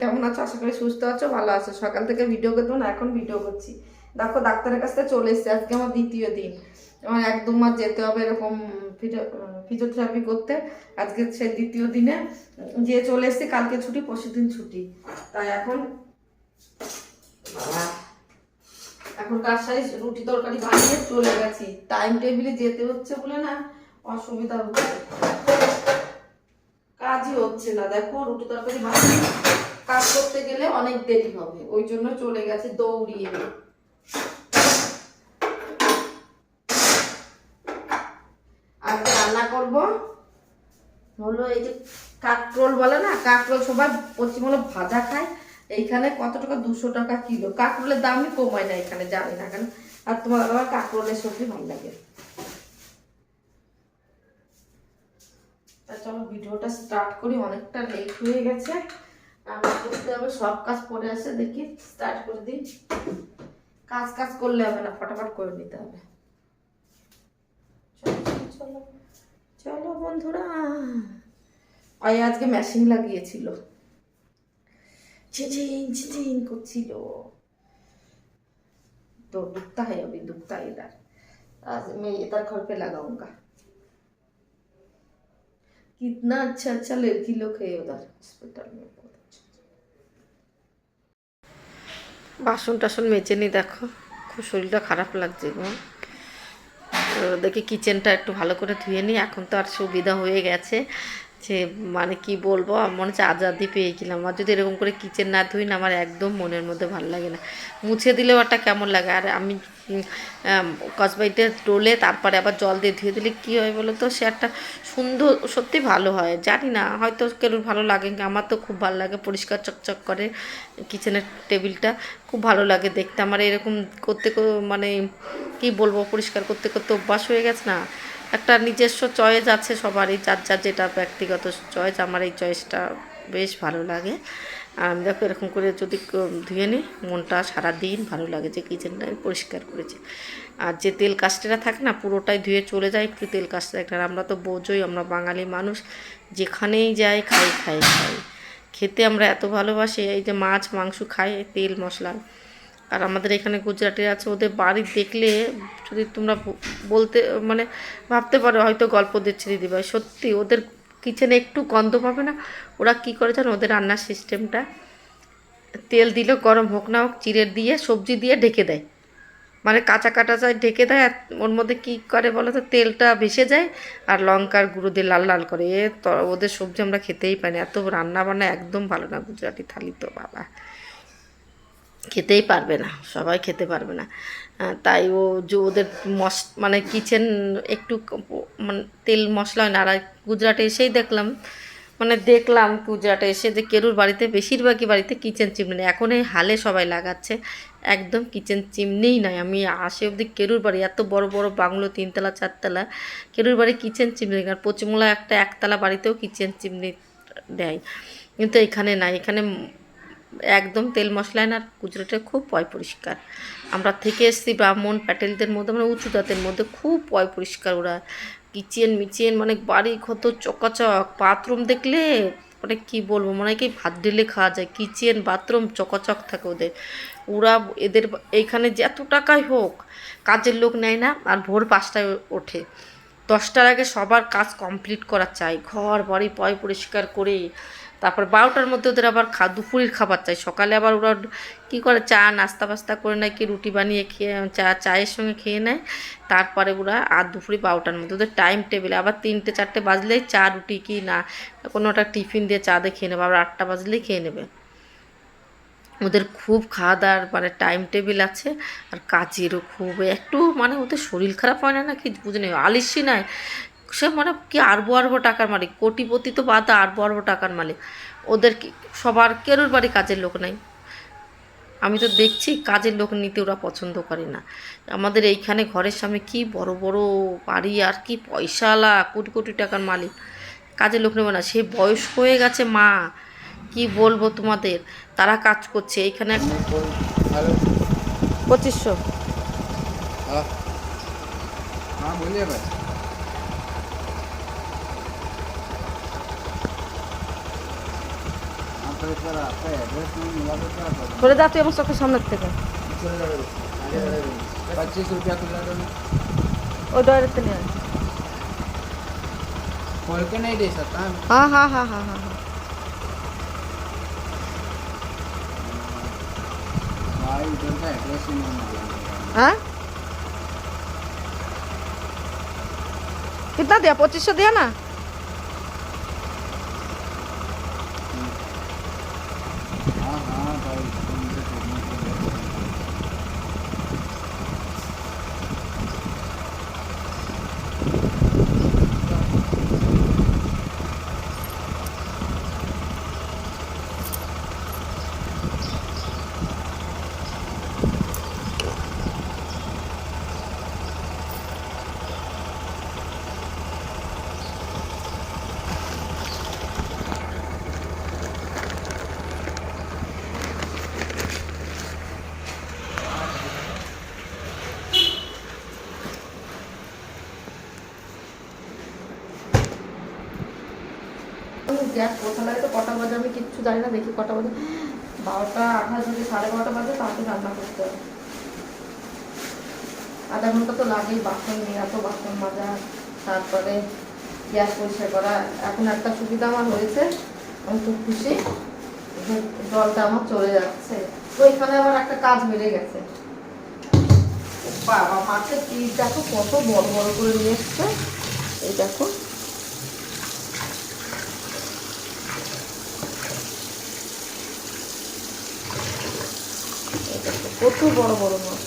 কেমন আছো? আশা করি সুস্থ আছো, ভালো আছো। সকাল থেকে ভিডিও করতো না এখন ভিডিও করছি। দেখো, ডাক্তারের কাছ থেকে চলে এসেছে। আজকে আমার দ্বিতীয় দিন। আমার এক দু মাস যেতে হবে এরকম ফিজিওথেরাপি করতে। আজকে সে দ্বিতীয় দিনে যে চলে এসেছি। কালকে ছুটি পরশু দিন ছুটি। তাই এখন এখন কার সাথে রুটি তরকারি বানিয়ে চলে গেছি। টাইম টেবিলে যেতে হচ্ছে বলে না, অসুবিধা হচ্ছে। কাজই হচ্ছে না। দেখো, রুটি তরকারি বানিয়ে কাজ করতে গেলে অনেক দেরি হবে, ওই জন্য চলে গেছে দৌড়িয়ে। আজকে রান্না করব, হলো এই যে কাকরোল বলে না, কাকরোল সবাই পশ্চিমবঙ্গে ভাজা খায়, এইখানে কত টাকা? দুশো টাকা কিলো। কাকরোলের দামই কমায় না এখানে, জানি না কেন। আর তোমার আবার কাকরোলের সবজি ভালো লাগে। চলো, ভিডিওটা স্টার্ট করি, অনেকটা লেট হয়ে গেছে। আমার করতে হবে সব কাজ পড়ে আছে দেখি স্টার্ট করে দিই কাজ কাজ করলে হবে না ফটাফট করে নিতে হবে চলো, চলো, চলো চলো বন্ধুরা ওই আজকে মেশিন লাগিয়েছিল ঝিঝিন ঝিঝিন করছিল तो दुखता है अभी दुखता है इधर आज मैं इधर घर पे लगाऊंगा कितना अच्छा अच्छा लड़की लोग है उधर हॉस्पिटल में बहुत বাসন টাসন মেচে নি, দেখো। খুব শরীরটা খারাপ লাগছে গো। দেখি কিচেনটা একটু ভালো করে ধুয়ে নিই এখন তো আর সুবিধা হয়ে গেছে। যে মানে কি বলব মনে হচ্ছে আজাদি পেয়ে গেলাম। আর যদি এরকম করে কিচেন না ধুই না, আমার একদম মনের মধ্যে ভালো লাগে না। মুছে দিলেও একটা কেমন লাগে। আর আমি কসবাইটে টোলে তারপরে আবার জল দিয়ে ধুয়ে দিলে কী হয় বলো তো? সে একটা সুন্দর, সত্যি ভালো হয়। জানি না, হয়তো কেউ ভালো লাগে আমার তো খুব ভালো লাগে, পরিষ্কার চকচক করে কিচেনের টেবিলটা খুব ভালো লাগে দেখতে। আমার এরকম করতে মানে কি বলব, পরিষ্কার করতে করতে অভ্যাস হয়ে গেছে না। একটা নিজস্ব চয়েস আছে সবারই, যার যার যেটা ব্যক্তিগত চয়েস আমার এই চয়েসটা বেশ ভালো লাগে। আর আমি দেখো এরকম করে যদি ধুয়ে নিই, মনটা সারাদিন ভালো লাগে যে কিচেনটা আমি পরিষ্কার করেছি। আর যে তেল কাস্টেরা থাকে না, পুরোটাই ধুয়ে চলে যায়, একটু তেল কাস্টে আর আমরা তো বোঝই, আমরা বাঙালি মানুষ, যেখানেই যাই খাই খাই খাই। খেতে আমরা এত ভালোবাসি, এই যে মাছ, মাংস খাই, তেল, মশলা। আর আমাদের এখানে গুজরাটি আছে, ওদের বাড়ি দেখলে যদি তোমরা বলতে মানে ভাবতে পারো, হয়তো গল্প দিচ্ছে দিদিভাই সত্যি, ওদের কিচেনে একটু গন্ধ পাবে না? ওরা কী করে জানো? ওদের রান্নার সিস্টেমটা। তেল দিলে গরম হোক না হোক চিড়ে দিয়ে, সবজি দিয়ে ঢেকে দেয়। মানে কাঁচা কাটা যায় ঢেকে দেয়, আর ওর মধ্যে কী করে বলো তো, তেলটা ভেসে যায়, আর লঙ্কার গুঁড়ো দিয়ে লাল লাল করে। এ ওদের সবজি আমরা খেতেই পাই না। এত রান্না বান্না একদম ভালো না, গুজরাটি থালি তো বাবা। খেতেই পারবে না, সবাই খেতে পারবে না তাই ও যে ওদের মশ মানে কিচেন একটু মানে তেল মশলা হয় না, আর গুজরাটে এসেই দেখলাম মানে দেখলাম গুজরাটে এসে যে কেরুর বাড়িতে, বেশিরভাগই বাড়িতে কিচেন চিমনি নেই। এখন এই হালে সবাই লাগাচ্ছে, একদম কিচেন চিমনিই নাই আমি আসে অবধি কেরুর বাড়ি, এত বড় বড় বাংলো, তিনতলা, চারতলা, কেরুর বাড়ি কিচেন চিমনি। আর পশ্চিমবঙ্গে একটা একতলা বাড়িতেও কিচেন চিমনি দেয় কিন্তু এখানে নাই এখানে একদম তেল মশলায় না, গুজরাটে খুব পয় পরিষ্কার। আমরা থেকে এসেছি ব্রাহ্মণ প্যাটেলদের মধ্যে মানে উঁচু জাতের মধ্যে, খুব পয় পরিষ্কার ওরা। কিচেন মিচেন মানে বাড়ি কত চকাচক, বাথরুম দেখলে মানে কি বলব, মনে কি ভাত ঢেলে খাওয়া যায় কিচেন বাথরুম চকাচক থাকে ওদের। ওরা এদের এইখানে যে এত টাকাই হোক, কাজের লোক নেয় না, আর ভোর পাঁচটায় ওঠে। দশটার আগে সবার কাজ কমপ্লিট করা চাই, ঘর বাড়ি পয় পরিষ্কার করে তারপর বারোটার মধ্যে ওদের আবার খা, দুপুরের খাবার চাই। সকালে আবার ওরা কী করে? চা, নাস্তা ফাস্তা করে নেয়, কি রুটি বানিয়ে খেয়ে, চা, চায়ের সঙ্গে খেয়ে নেয়। তারপরে ওরা আর দুপুরে বারোটার মধ্যে ওদের টাইম টেবিলে আবার তিনটে, চারটে বাজলেই চা, রুটি কি না, কোনো একটা টিফিন দিয়ে চা দিয়ে খেয়ে নেবে। আবার আটটা বাজলেই খেয়ে নেবে। ওদের খুব খাওয়া দাওয়ার মানে টাইম টেবিল আছে। আর কাজেরও খুব, একটু মানে ওদের শরীর খারাপ হয় না না কি বুঝে নেই আলিসি নয় সে মানে কি আরবো আরবো টাকার মালিক? কোটিপতি তো বাদ আরবো আরবো টাকার মালিক। ওদের সবার কেরোর বাড়ি কাজের লোক নাই? আমি তো দেখছি কাজের লোক নিতে ওরা পছন্দ করে না। আমাদের এইখানে ঘরের সামনে কি বড় বড় বাড়ি আর কি পয়সালা, কোটি কোটি টাকার মালিক। কাজের লোক নেবে না। সে বয়স হয়ে গেছে মা। কি বলব তোমাদের? তারা কাজ করছে। এইখানে পঁচিশশো। হ্যাঁ।, হ্যাঁ সরে যা তুই আমার চোখের সামনের থেকে चले जाओ आगे बढ़ो पच्चीस रुपया खुला दो ওই ডয়ারেতে নিয়ে আয়। खोल के नहीं दे सकता হ্যাঁ হ্যাঁ হ্যাঁ হ্যাঁ হ্যাঁ হ্যাঁ भाई इधर का एड्रेस ही नहीं मालूम हाँ कितना दिया पच्चीस सौ दिया ना গ্যাস কোথা লাগে তো কটা বাজে আমি কিচ্ছু জানি না, দেখি কটা বাজে। বারোটা আঠাশ যদি সাড়ে বারোটা বাজে তাকে রান্না করতে হবে। আধা ঘণ্টা তো লাগেই, বাসন নিয়ে এত বাসন মাজা, তারপরে গ্যাস পরিষ্কার করা। এখন একটা সুবিধা আমার হয়েছে, আমি খুব খুশি জলটা আমার চলে যাচ্ছে। তো এখানে আমার একটা কাজ বেড়ে গেছে। বাবা মাছের পিস দেখো কত বড় বড় করে নিয়ে এসছে। এই দেখো। প্রচুর বড় বড় মাছ।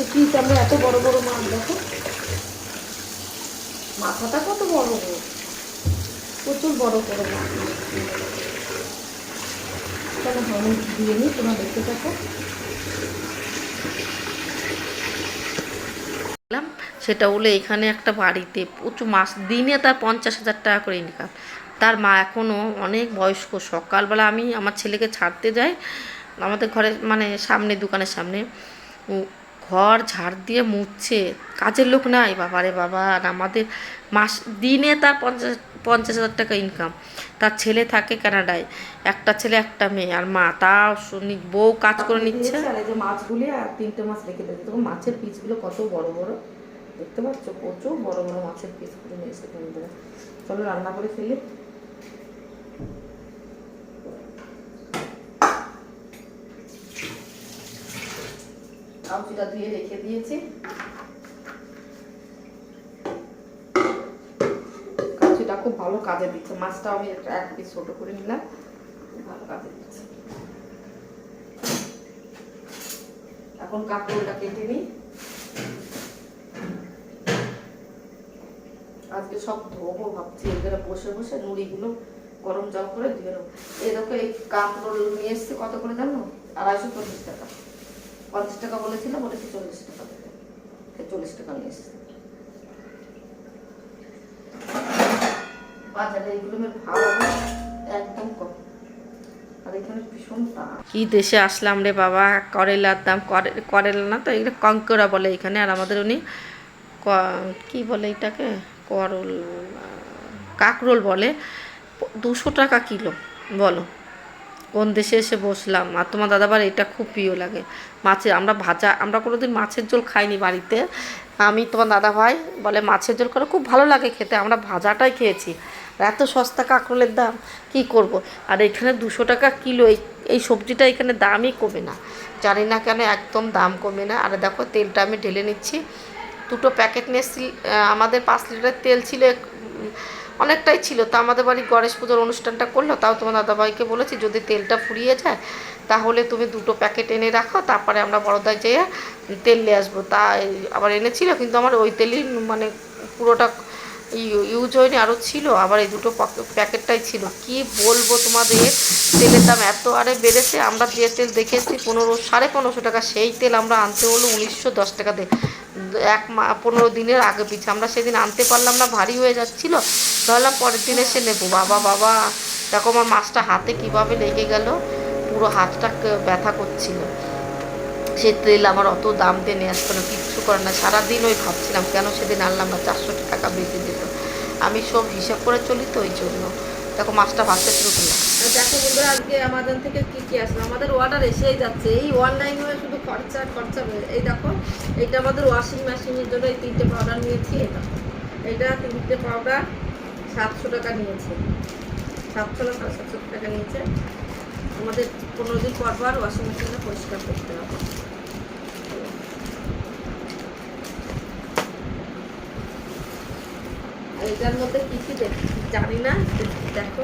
এই আমরা এত বড় বড় মাছ দেখো। মাথাটা কত বড় বড়। প্রচুর বড় বড় মাছ। তাহলে আমি দিয়ে নিই, তোমরা দেখতে থাকো। সেটা হলো এখানে একটা বাড়িতে প্রচুর মাস দিনে তার পঞ্চাশ হাজার টাকা করে ইনকাম তার মা এখনও অনেক বয়স্ক। সকালবেলা আমি আমার ছেলেকে ছাড়তে যাই আমাদের ঘরে মানে সামনে দোকানের সামনে। ঘর ঝাড় দিয়ে মুছছে। কাজের লোক নাই। বাবারে বাবা আর আমাদের মাস দিনে তার পঞ্চাশ পঞ্চাশ হাজার টাকা ইনকাম তার ছেলে থাকে কানাডায়। একটা ছেলে একটা মেয়ে। আর মা তাও শুনি বউ কাজ করে নিচ্ছে। আর এই যে মাছগুলি আর তিনটে মাছ রেখে দিয়েছে। তখন মাছের পিসগুলো কত বড় বড়। দেখতে পাচ্ছ? প্রচুর বড় বড় মাছের পিসগুলো নিয়ে এসে চলো রান্না করে ফেলি। কাউচিটা ধুয়ে রেখে দিয়েছি। কাউচিটা খুব ভালো কাজে দিচ্ছে। মাছটা আমি একটা এক পিস ছোট করে নিলাম। ভালো কাজে দিচ্ছে। এখন কাপড়টা কেটে নিই। আজকে সব ধোবো ভাবছি। এদের বসে বসে নুড়িগুলো গরম জল করে ধুয়ে নেব। দেখো এই কাপড় নিয়ে এসছে কত করে জানো? আড়াইশো চল্লিশ টাকা। পঞ্চাশ টাকা বলেছিল বলেছি চল্লিশ টাকা দেবে? চল্লিশ টাকা নিয়ে এসছে। কি দেশে আসলাম রে বাবা, করেলার দাম করেলা না তো, এগুলো কঙ্করা বলে এখানে, আর আমাদের উনি কি বলে এটাকে? করল, কাকরোল বলে দুশো টাকা কিলো, বলো। কোন দেশে এসে বসলাম? আর তোমার দাদাবার এটা খুব প্রিয় লাগে। মাছের, আমরা ভাজা, আমরা কোনোদিন মাছের ঝোল খাইনি বাড়িতে। আমি, তোমার দাদা ভাই বলে, মাছের ঝোল করে খুব ভালো লাগে খেতে, আমরা ভাজাটাই খেয়েছি। আর এত সস্তা কাঁকরোলের দাম, কি করব? আর এখানে দুশো টাকা কিলো, এই এই সবজিটা এখানে দামই কমে না। জানি না কেন, একদম দাম কমে না। আর দেখো, তেলটা আমি ঢেলে নিচ্ছি। দুটো প্যাকেট নিয়ে এসেছি আমাদের পাঁচ লিটারের তেল ছিল অনেকটাই ছিল। তা আমাদের বাড়ি গণেশ পুজোর অনুষ্ঠানটা করল, তাও তোমার দাদাভাইকে বলেছি, যদি তেলটা ফুরিয়ে যায়, তাহলে তুমি দুটো প্যাকেট এনে রাখো, তারপরে আমরা বড়দায় যেয়ে তেল নিয়ে আসব। তা আবার এনেছিল, কিন্তু আমার ওই তেলই মানে পুরোটা ইউজ হয়নি, আরও ছিল। আবার এই দুটো প্যাকেটটাই ছিল। কি বলব তোমাদের, তেলের দাম এত আরে বেড়েছে, আমরা যে তেল দেখেছি পনেরো, সাড়ে পনেরোশো টাকা, সেই তেল আমরা আনতে হলো উনিশশো দশ টাকা দিয়ে। এক মা, পনেরো দিনের আগে পিছিয়ে আমরা সেদিন আনতে পারলাম না, ভারী হয়ে যাচ্ছিল। ভাবলাম পরের দিন এসে নেব। বাবা বাবা, দেখো আমার মাছটা হাতে কীভাবে লেগে গেল। পুরো হাতটা ব্যথা করছিল। সে তেল আমার অত দাম দিয়ে নিয়ে আসতো না, কিচ্ছু করে না। সারাদিন ওই ভাবছিলাম, কেন সেদিন আনলাম না? চারশো টাকা বেঁচে যেত আমি সব হিসাব করে চলি তো ওই জন্য। দেখো মাছটা ভাজতে শুরু করলাম আর দেখো বন্ধুরা, আজকে আমাজন থেকে কি কি আসলো? আমাদের অর্ডার এসেই যাচ্ছে। এই অনলাইন হয়ে শুধু খরচা খরচা এই দেখো এটা আমাদের ওয়াশিং মেশিনের জন্য এই তিনটে পাউডার নিয়েছি। এটা তিনটে পাউডার সাতশো টাকা নিয়েছে। সাতশো সাড়ে সাতশো টাকা নিয়েছে। আমাদের পনেরো দিন পর পর ওয়াশিং মেশিনটা পরিষ্কার করতে হবে। এটার মধ্যে কি কি জানি না, দেখো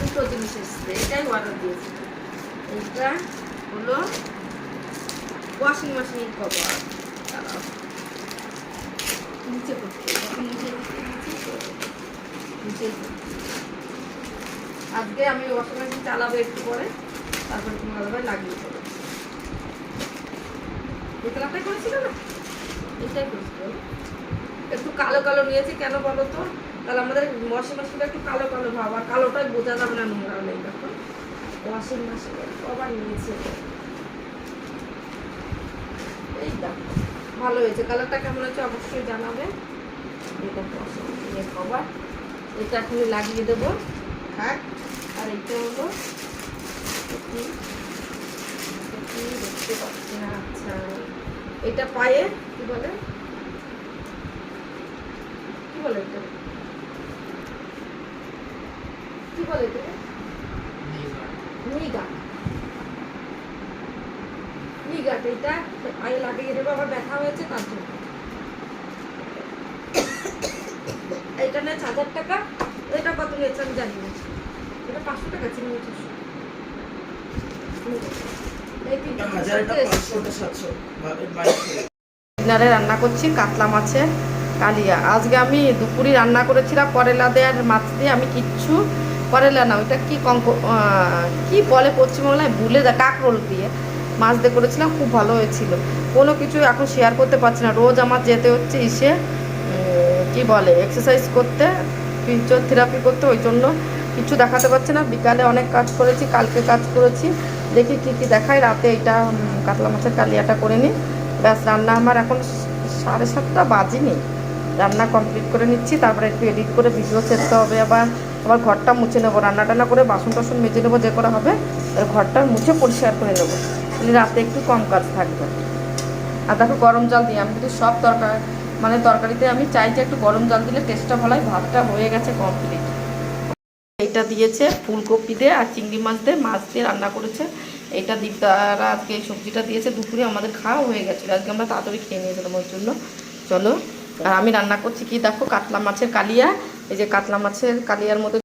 দুটো জিনিস এসছে, এটাই অর্ডার এইটা হলো ওয়াশিং মেশিন কভার। নিচে করতে নিচে নিচে। আজকে আমি ওয়াশিং মেশিন চালাবো একটু পরে তারপরে তোমার আবার লাগিয়ে দেবো। কালারটাই করেছিল না? এটাই করেছিল একটু কালো কালো নিয়েছি কেন বলো তো? তাহলে আমাদের ওয়াশিং মেশিনটা একটু কালো কালো ভাব আর কালোটাই বোঝা যাবে না নোংরা নেই দেখো। ওয়াশিং মেশিন আবার নিয়েছে। এই দেখো। ভালো হয়েছে। কালারটা কেমন হয়েছে অবশ্যই জানাবে এটা মেশিনের কভার এটা এখন লাগিয়ে দেবো। থাক আর এটা হলো দেখতে পাচ্ছি না আচ্ছা। এটা পায়ে কি বলে? কি বলে এটা? কি বলে এটা? নিগা নিগাট এটা পায়ে লাগিয়ে দেবো আবার ব্যথা হয়েছে তার জন্য। এটা হাজার টাকা এটা কত নিয়েছে আমি জানি না। এটা পাঁচশো টাকা ছিল ডিনারে রান্না করছি কাতলা মাছের কালিয়া। আজকে আমি দুপুরে রান্না করেছিলাম করলা দেওয়ার মাছ দিয়ে আমি কিচ্ছু করলা না। ওইটা কি কঙ্ক কি বলে পশ্চিমবাংলায়? ভুলে যা কাকরোল দিয়ে। মাছ দিয়ে করেছিলাম, খুব ভালো হয়েছিল। কোনো কিছু এখন শেয়ার করতে পারছি না। রোজ আমার যেতে হচ্ছে ইসে কি বলে এক্সারসাইজ করতে ফিজিওথেরাপি করতে, ওই জন্য কিছু দেখাতে পারছি না। বিকালে অনেক কাজ করেছি, কালকে কাজ করেছি। দেখি কি কি দেখায়। রাতে এটা কাতলা মাছের কালিয়াটা করে নিই। ব্যাস, রান্না আমার এখন সাড়ে সাতটা বাজেনি। রান্না কমপ্লিট করে নিচ্ছি, তারপরে একটু এডিট করে ভিডিও ছেড়তে হবে আবার। আবার ঘরটা মুছে নেব রান্না টান্না করে বাসন টাসন মেজে নেব, যে করা হবে ঘরটা মুছে পরিষ্কার করে নেব। তাহলে রাতে একটু কম কাজ থাকবে। আর দেখো গরম জল দিই আমি কিন্তু সব তরকারি মানে তরকারিতে আমি চাই যে একটু গরম জল দিলে টেস্টটা ভালো হয়, ভাতটা হয়ে গেছে কমপ্লিট এইটা দিয়েছে ফুলকপি দিয়ে আর চিংড়ি মাছ দিয়ে মাছ দিয়ে রান্না করেছে। এইটা দীপদারা আজকে এই সবজিটা দিয়েছে, দুপুরে আমাদের খাওয়া হয়ে গেছিল। আজকে আমরা তাড়াতাড়ি খেয়ে নিয়েছিলাম ওই জন্য। চলো, আর আমি রান্না করছি কি দেখো, কাতলা মাছের কালিয়া। এই যে কাতলা মাছের কালিয়ার মধ্যে